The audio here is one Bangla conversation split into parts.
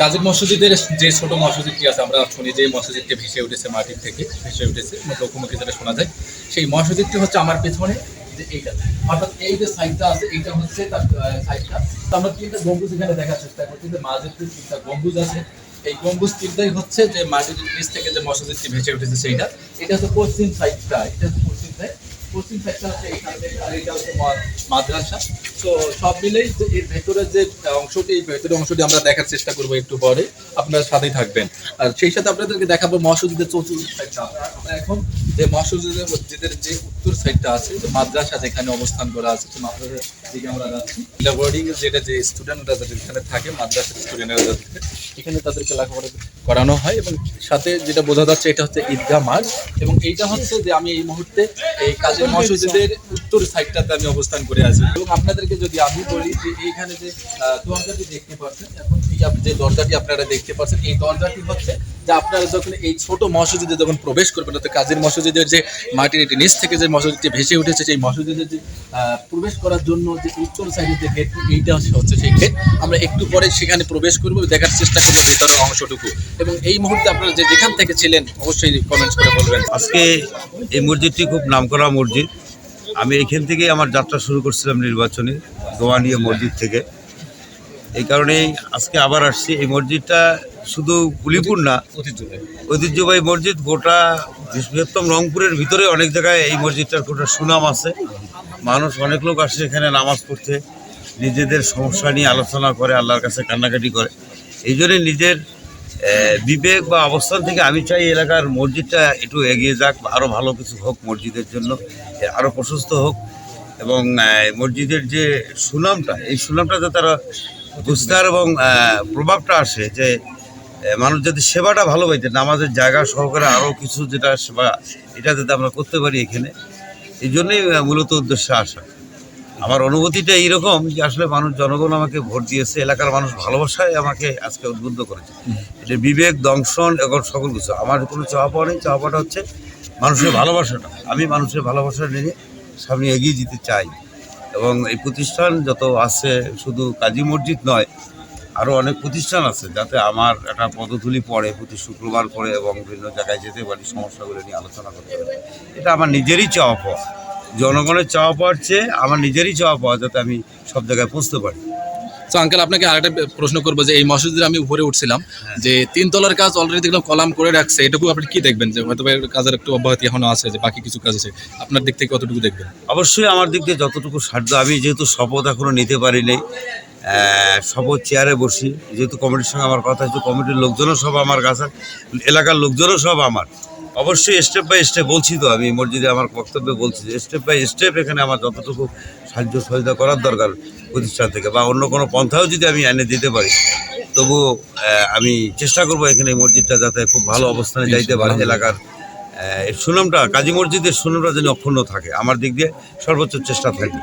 কাজী মসজিদের যে ছোট মসজিদটি আছে, আমরা শুনি যে মসজিদটি ভেসে উঠেছে মাটির থেকে, ভেসে উঠেছে লোকমুখে যেটা শোনা যায়। সেই মসজিদটি হচ্ছে আমার পেছনে, যে এইটা। অর্থাৎ এই যে সাইডটা আছে, এইটা হচ্ছে তার সাইডটা। আমরা তিনটা গম্বুজ এখানে দেখার চেষ্টা করছি, যে মাঝের যে তিনটা গম্বুজ আছে, এই গম্বুজ তিনটাই হচ্ছে যে মাটির নিচ থেকে যে মসজিদটি ভেসে উঠেছে সেইটা। এটা হচ্ছে পশ্চিম সাইডটা, এটা হচ্ছে পশ্চিম সাইড। পশ্চিম সাইডটা হচ্ছে এইখান থেকে, আর এটা হচ্ছে মাদ্রাসা। তো সব মিলেই এর ভেতরের যে অংশটি ভেতরের অংশটি আমরা দেখার চেষ্টা করব একটু পরে। আপনারা সাথেই থাকবেন। আর সেই সাথে আপনাদেরকে দেখাবো মসজিদের চতুর্থ সাইডটা আমরা এখন যে মসজিদের যে উত্তর সাইডটা আছে, যে মাদ্রাসা যেখানে অবস্থান করা আছে, সেই মাদ্রাসার দিকে আমরা যাচ্ছি। বোর্ডিং যেটা যে স্টুডেন্টরা যাদের এখানে থাকে, মাদ্রাসার স্টুডেন্টরা যাদের এখানে তাদেরকে লেখাপড়া করানো হয় এবং সাথে যেটা বোঝা যাচ্ছে এটা হচ্ছে ঈদগাহ মাঠ এবং এইটা হচ্ছে যে আমি এই মুহূর্তে এই কাজী মসজিদের উত্তর সাইডটাতে আমি অবস্থান করে আছি। এবং আপনাদেরকে যদি আমি বলি যে এইখানে যে দরজাটি দেখতে পাচ্ছেন এখন এই যে দরজাটি আপনারা দেখতে পাচ্ছেন এই দরজাটি হচ্ছে যে আপনারা যখন এই ছোট মসজিদে যখন প্রবেশ করবেন অর্থাৎ কাজের মসজিদের যে মাটির একটি নিচ থেকে যে মসজিদটি ভেসে উঠেছে সেই মসজিদের যে প্রবেশ করার জন্য যে উত্তর সাইডের যে গেট এইটা হচ্ছে সেই গেট। আমরা একটু পরে সেখানে প্রবেশ করব দেখার চেষ্টা করব ভেতরের অংশটুকু। এবং এই মুহূর্তে আপনারা যে যেখান থেকে ছিলেন, অবশ্যই কমেন্টস করে বলবেন। আজকে এই মসজিদটি খুব নামকরা মসজিদ। আমি এখান থেকেই আমার যাত্রা শুরু করছিলাম নির্বাচনে দোয়ানিয়া মসজিদ থেকে। এই কারণেই আজকে আবার আসছি। এই মসজিদটা শুধু উলিপুর না, ঐতিহ্যবাহী মসজিদ, গোটা বৃহত্তম রংপুরের ভিতরে অনেক জায়গায় এই মসজিদটার গোটা সুনাম আছে। মানুষ অনেক লোক আসে এখানে নামাজ পড়তে, নিজেদের সমস্যা নিয়ে আলোচনা করে, আল্লাহর কাছে কান্নাকাটি করে। এই নিজের বিবেক বা অবস্থান থেকে আমি চাই এলাকার মসজিদটা একটু এগিয়ে যাক আরও ভালো কিছু হোক মসজিদের জন্য আরও প্রশস্ত হোক এবং মসজিদের যে সুনামটা, এই সুনামটা যাতে তারা বুঝতার এবং প্রভাবটা আসে যে মানুষ যদি সেবাটা ভালো পাইতে নামাজের জায়গা সহকারে আরও কিছু যেটা সেবা, এটা যাতে আমরা করতে পারি এখানে, এই জন্যই মূলত উদ্দেশ্যে আসা। আমার অনুভূতিটা এইরকম যে আসলে মানুষ, জনগণ আমাকে ভোট দিয়েছে, এলাকার মানুষ ভালোবাসায় আমাকে আজকে উদ্বুদ্ধ করেছে। এটা বিবেক, দংশন এবং সকল কিছু। আমার কোনো চাওয়া পাওয়া নেই। চাওয়া পাওয়াটা হচ্ছে মানুষের ভালোবাসাটা। আমি মানুষের ভালোবাসা নিয়ে সামনে এগিয়ে যেতে চাই। এবং এই প্রতিষ্ঠান যত আছে, শুধু কাজী মসজিদ নয় আরও অনেক প্রতিষ্ঠান আছে যাতে আমার একটা পদধূলি পড়ে, প্রতি শুক্রবার করে এবং বিভিন্ন জায়গায় যেতে পারি, সমস্যাগুলো নিয়ে আলোচনা করতে পারি। এটা আমার নিজেরই চাওয়া পাওয়া। জনগণের চাওয়া পাওয়ার চেয়ে আমার নিজেরই চাওয়া পাওয়া যাতে আমি সব জায়গায় পৌঁছতে পারি। তো আঙ্কেল আপনাকে আরেকটা প্রশ্ন করব যে এই মসজিদের আমি উপরে উঠছিলাম যে তিন তলার কাজ অলরেডি দেখলাম কলাম করে রাখছে এটুকু আপনি কি দেখবেন? যে হয়তো কাজের একটু অব্যাহতি এখনও আছে যে বাকি কিছু কাজ আছে আপনার দিক থেকে কতটুকু দেখবেন? অবশ্যই আমার দিক দিয়ে যতটুকু সাধ্য আমি যেহেতু শপথ এখনও নিতে পারিনি শপথ চেয়ারে বসি যেহেতু কমিটির সঙ্গে আমার কথা হচ্ছে কমিটির লোকজনও সব আমার কাছে এলাকার লোকজনও সব আমার। অবশ্যই স্টেপ বাই স্টেপ বলছি তো আমি মসজিদে আমার বক্তব্যে বলছি যে স্টেপ বাই স্টেপ এখানে আমার যতটুকু সাহায্য সহযোগিতা করার দরকার প্রতিষ্ঠান থেকে বা অন্য কোনো পন্থাও যদি আমি এনে দিতে পারি তবু আমি চেষ্টা করব এখানে এই মসজিদটা যাতে খুব ভালো অবস্থানে যাইতে পারে এলাকার এর সুনামটা কাজী মসজিদের সুনামটা যেন অক্ষুণ্ণ থাকে আমার দিক দিয়ে সর্বোচ্চ চেষ্টা থাকবে।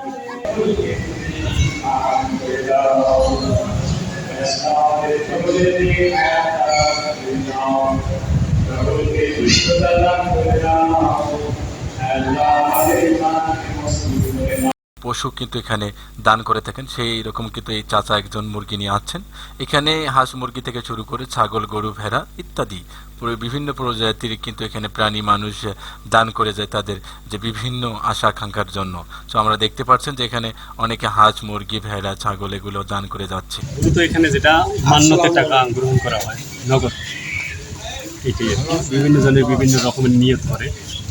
পশু কিন্তু এখানে দান করে থাকেন। সেই রকম কিন্তু এই চাচা একজন মুরগি নিয়ে আসছেন। এখানে হাঁস মুরগি থেকে শুরু করে ছাগল, গরু, ভেড়া ইত্যাদি বিভিন্ন প্রজাতির কিন্তু এখানে প্রাণী মানুষ দান করে যায় তাদের যে বিভিন্ন আশা আকাঙ্ক্ষার জন্য। তো আমরা দেখতে পাচ্ছেন যে এখানে অনেকে হাঁস, মুরগি, ভেড়া, ছাগল এগুলো দান করে যাচ্ছে। এখানে যেটা মান্যতের টাকা গ্রহণ করা হয়, নগদ। এটাই আর। বিভিন্ন জনের বিভিন্ন রকমের নিয়ত করে,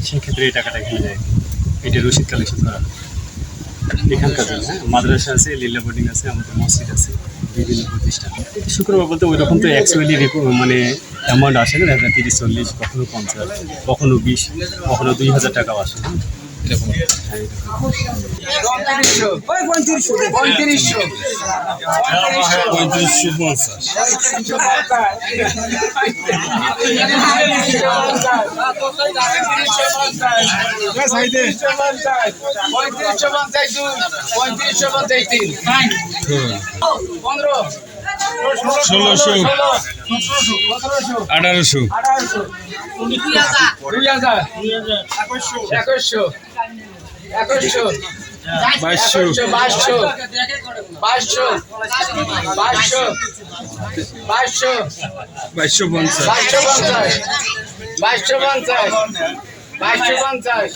সেক্ষেত্রে এই টাকাটা এখানে যায়। এটা রসিদ কালেকশন করা। এখানকার জন্য হ্যাঁ মাদ্রাসা আছে, লীলা বোর্ডিং আছে, আমাদের মসজিদ আছে, বিভিন্ন প্রতিষ্ঠান। শুক্রবার বলতে ওই রকম তো অ্যাকচুয়ালি মানে অ্যামাউন্ট আসে না তিরিশ, চল্লিশ, কখনো পঞ্চাশ, কখনো বিশ, কখনো দুই হাজার টাকাও আসে হ্যাঁ এরকম হ্যাঁ, এরকম। ষোলোশো আঠারোশো দুই হাজার। একুশশো একুশশো। বাইশশো। বাইশশো। বাইশশো। বাইশশো। বাইশশো। বাইশশো বাইশশো পঞ্চাশ। বাইশশো পঞ্চাশ। বাইশশো পঞ্চাশ।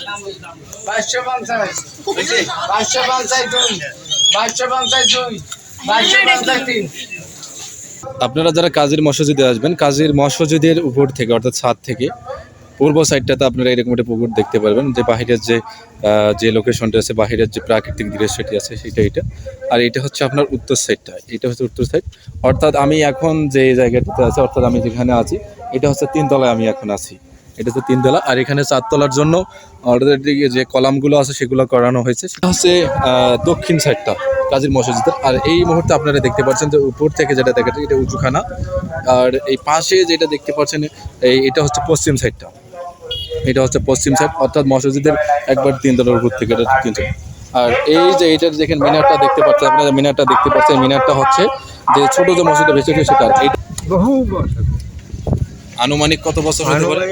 বাইশশো পঞ্চাশ। বাইশশো পঞ্চাশ দুই। বাইশশো পঞ্চাশ দুই। বাইশশো পঞ্চাশ তিন। আপনারা যারা কাজের মসজিদে আসবেন কাজের মসজিদের উপর থেকে অর্থাৎ ছাদ থেকে পূর্ব সাইডটাতে আপনারা এরকম একটা পুকুর দেখতে পারবেন, যে বাহিরের যে যে লোকেশনটা আছে, বাহিরের যে প্রাকৃতিক দৃশ্যটি আছে, সেটা এটা। আর এটা হচ্ছে আপনার উত্তর সাইডটা এটা হচ্ছে উত্তর সাইড অর্থাৎ আমি এখন যে জায়গাটিতে আছি, অর্থাৎ আমি যেখানে আছি, এটা হচ্ছে তিনতলায় আমি এখন আছি। এটা হচ্ছে তিনতলা, আর এখানে চারতলার জন্য অলরেডি যে কলামগুলো আছে, সেগুলো করানো হয়েছে। সেটা হচ্ছে দক্ষিণ সাইডটা কাজীর মসজিদের। আর এই মুহূর্তে আপনারা দেখতে পাচ্ছেন যে উপর থেকে যেটা দেখা যায় এটা উঁচুখানা। আর এই পাশে যেটা দেখতে পাচ্ছেন, এই, এটা হচ্ছে পশ্চিম সাইডটা এটা হচ্ছে পশ্চিম সাইড অর্থাৎ মসজিদের একবার তিন তলার উপর থেকে এটা তিন আর এই যে এটার দেখেন মিনারটা দেখতে পাচ্ছেন আপনারা মিনারটা দেখতে পাচ্ছেন মিনারটা হচ্ছে যে ছোট যে মসজিদটা ভেসে উঠে সেটা। বহু বছর। আনুমানিক কত বছর হতে পারে?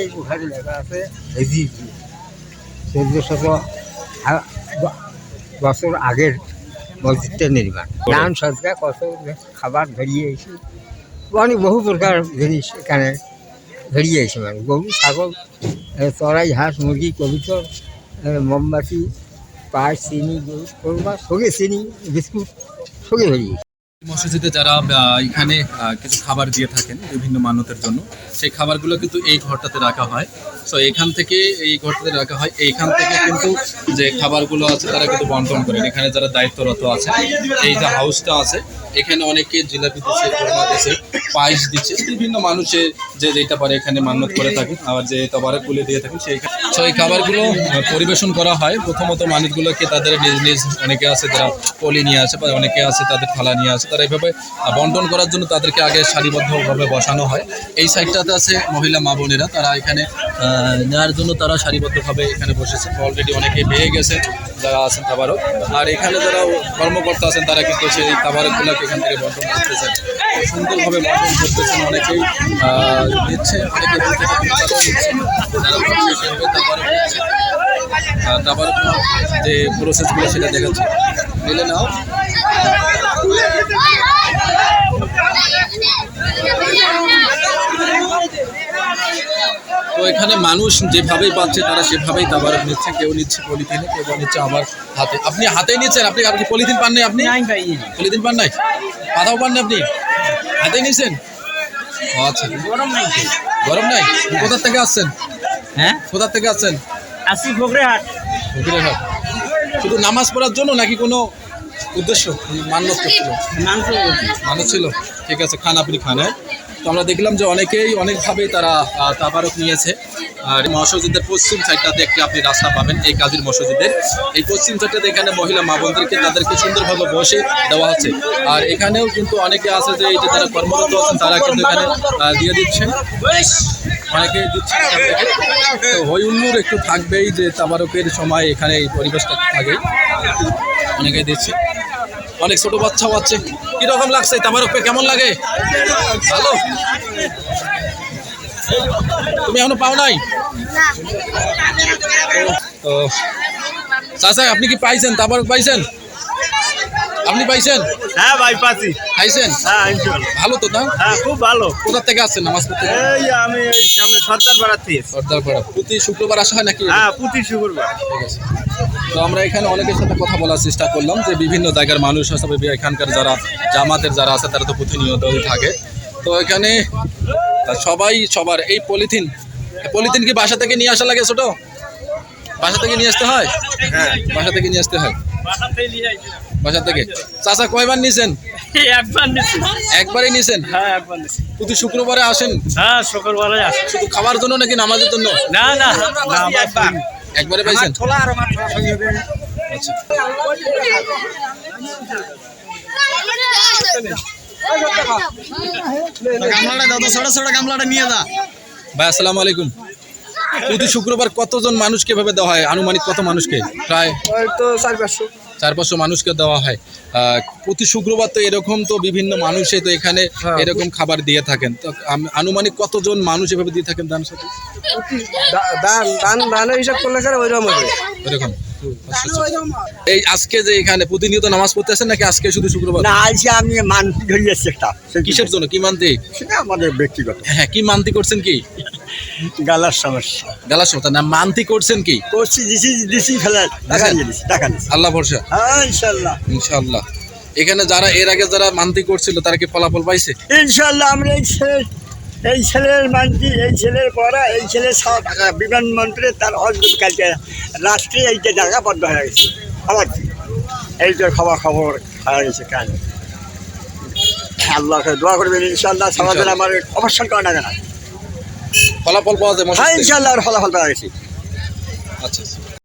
বছর আগের মসজিদটা নির্মাণ। গান সজ্জা কত খাবার ধরিয়ে এসে অনেক বহু প্রকার জিনিস এখানে ধরিয়ে এসে মানে গরু ছাগল চড়াই হাঁস মুরগি কবুতর মোমবাতি পাঁচ চিনি গরু কোরমা সঙ্গে চিনি বিস্কুট সঙ্গে ধরিয়ে মসজিদে যারা এখানে কিছু খাবার দিয়ে থাকেন বিভিন্ন মানতের জন্য, সেই খাবারগুলো কিন্তু এই ঘরটাতে রাখা হয়। সো এখান থেকে, এই ঘরটাতে রাখা হয়। এইখান থেকে কিন্তু যে খাবারগুলো আছে, তারা কিন্তু বন্টন করেন এখানে যারা দায়িত্বরত আছে, এই যে হাউসটা আছে, এখানে অনেকে জিলাপি দিচ্ছে, কোরমা দিচ্ছে, পায়েস দিচ্ছে। বিভিন্ন মানুষে যে যেটা পারে এখানে মান্যত করে থাকে আবার যে তবারে কুলে দিয়ে থাকেন, সেই সো এই খাবারগুলো পরিবেশন করা হয়। প্রথমত মানুষগুলোকে তাদের নিজ নিজ, অনেকে আছে যারা পলি নিয়ে আসে, বা অনেকে আছে তাদের থালা নিয়ে আসে তারা এইভাবে আহ, বন্টন করার জন্য তাদেরকে আগে সারিবদ্ধভাবে বসানো হয়। এই সাইডটাতে আছে মহিলা মা বোনেরা তারা এখানে নেওয়ার জন্য তারা সারিবদ্ধভাবে এখানে বসেছে। অলরেডি অনেকে পেয়ে গেছে যারা আছেন তাবারক। আর এখানে যারা কর্মকর্তা আছেন তারা কিন্তু সেই তাবারকগুলোকে এখান থেকে বন্টন করতেছেন। সুন্দরভাবে বন্টন করতেছেন অনেকেই দিচ্ছে অনেকে যে প্রসেসগুলো সেটা দেখাচ্ছে। মিলে নাও। তো এখানে মানুষ যেভাবেই পাচ্ছে তারা সেভাবেই তাবার নিচ্ছে। কেউ নিচ্ছে পলিথিনে কেউ নিচ্ছে আমার হাতে। আপনি হাতে নিচ্ছেন? আপনি আপনি পলিথিন পান নাই আপনি পলিথিন পান নাই? পাতাও পান না আপনি? হাতে নিয়েছেন ও আচ্ছা। গরম নাই। গরম নাই? কোথা থেকে আসছেন? হ্যাঁ? কোথার থেকে আসছেন? আসি ফকরে হাট ফকিরেরহাট। শুধু নামাজ পড়ার জন্য নাকি কোনো উদ্দেশ্য, মান্যত করছিল মানুষ ছিল। ঠিক আছে, খান আপনি খান হ্যাঁ তো আমরা দেখলাম যে অনেকেই অনেকভাবেই তারা তাবারক নিয়েছে। আর মসজিদের পশ্চিম সাইডটাতে একটি আপনি রাস্তা পাবেন, এই কাজীর মসজিদের এই পশ্চিম সাইডটাতে এখানে মহিলা মা বোনদেরকে তাদেরকে সুন্দরভাবে বসে দেওয়া হচ্ছে। আর এখানেও কিন্তু অনেকে আছে যে এই যে তারা কর্মরত আছেন, তারা কিন্তু এখানে দিয়ে দিচ্ছেন। অনেকে দিচ্ছেন তো হই হুল্লোড় একটু থাকবেই যে তাবারকের সময় এখানে এই পরিবেশটা থাকে অনেকে দিচ্ছে অনেক ছোট বাচ্চাও আছে। কীরকম লাগছে? তাবারক পে কেমন লাগে? ভালো? তুমি এখনও পাও নাই? তো চাচা আপনি কি পাইছেন? তাবারক পাইছেন? আপনি পাইছেন? হ্যাঁ ভাই পাচ্ছি খাইছেন হ্যাঁ ভালো তো না? হ্যাঁ খুব ভালো। কোথা থেকে আসছেন নামাজ পড়তে? এই আমি এই সামনে সর্দার পাড়াতে সর্দার পাড়া প্রতি শুক্রবার আসা হয় নাকি? হ্যাঁ প্রতি শুক্রবার। ঠিক আছে। তো আমরা এখানে অনেকের সাথে কথা বলার চেষ্টা করলাম যে বিভিন্ন জায়গার মানুষ হিসাবে এখানকার যারা জামাতের যারা আছে তারা তো প্রতিনিয়তই থাকে। তো এখানে সবাই সবার এই পলিথিন পলিথিন কি বাসা থেকে নিয়ে আসা লাগে ছোট? বাসা থেকে নিয়ে আসতে হয়? হ্যাঁ। বাসা থেকে নিয়ে আসতে হয়? বাসা থেকে? চাচা কয়বার নিয়েছেন একবারই নিয়েছেন হ্যাঁ প্রতি শুক্রবারে আসেন? হ্যাঁ শুক্রবারে আসে শুধু খাবার জন্য নাকি নামাজের জন্য? না না না একবার পাইছেন? ছোলা আর আমার আচ্ছা। গামলাটা দাও তো ছোট ছোট গামলাটা নিয়ে ভাই আসসালামু আলাইকুম। প্রতি শুক্রবার কতজন মানুষকে এভাবে দেওয়া হয়? আনুমানিক কত মানুষকে? প্রায়? তো চার পাঁচশো। চার পাঁচশো মানুষকে দেওয়া হয়। প্রতি শুক্রবার তো এরকম তো বিভিন্ন মানুষে তো এখানে এরকম খাবার দিয়ে থাকেন। তো আনুমানিক কতজন মানুষ এভাবে দিয়ে থাকেন দান সাথে? দান দান দানের হিসাব করলে স্যার ওইরকম হবে। এরকম এই আজকে যে এখানে প্রতিনিয়ত নামাজ পড়তেছেন নাকি আজকে শুধু শুক্রবার? না আজকে আমি মান ধরে যাচ্ছি একটা। কিসের জন্য? কি মানতে? সেটা আমাদের ব্যক্তিগত। হ্যাঁ কি মানতি করছেন কি? গালার সমস্যা। গালা সমতা না মানতি করছেন কি? করছি দিছি দিছি ফেলে টাকা দিছি টাকা দিছি। আল্লাহ ভরসা। হ্যাঁ ইনশাল্লাহ ইনশাআল্লাহ। এখানে যারা এর আগে যারা মানতি করছিল তারা কি ফলাফল পাইছে? ইনশাল্লাহ আমরা এই ছেলে এই ছেলের মানছি এই ছেলের পড়া এই ছেলে সব বিমানমন্ত্রী তার অদ্ভুত কালকে রাষ্ট্রে এইটা জায়গা বন্ধ হয়ে গেছে। আবার এই তো খবর খবর হয়ে গেছে কাজ আল্লাহকে দোয়া করবেন ইনশাল্লাহ সমাজের আমার অবসান করে না। ফলাফল পাওয়া যায় হ্যাঁ? ইনশাল্লাহ ফলাফল পাওয়া গেছি আচ্ছা আচ্ছা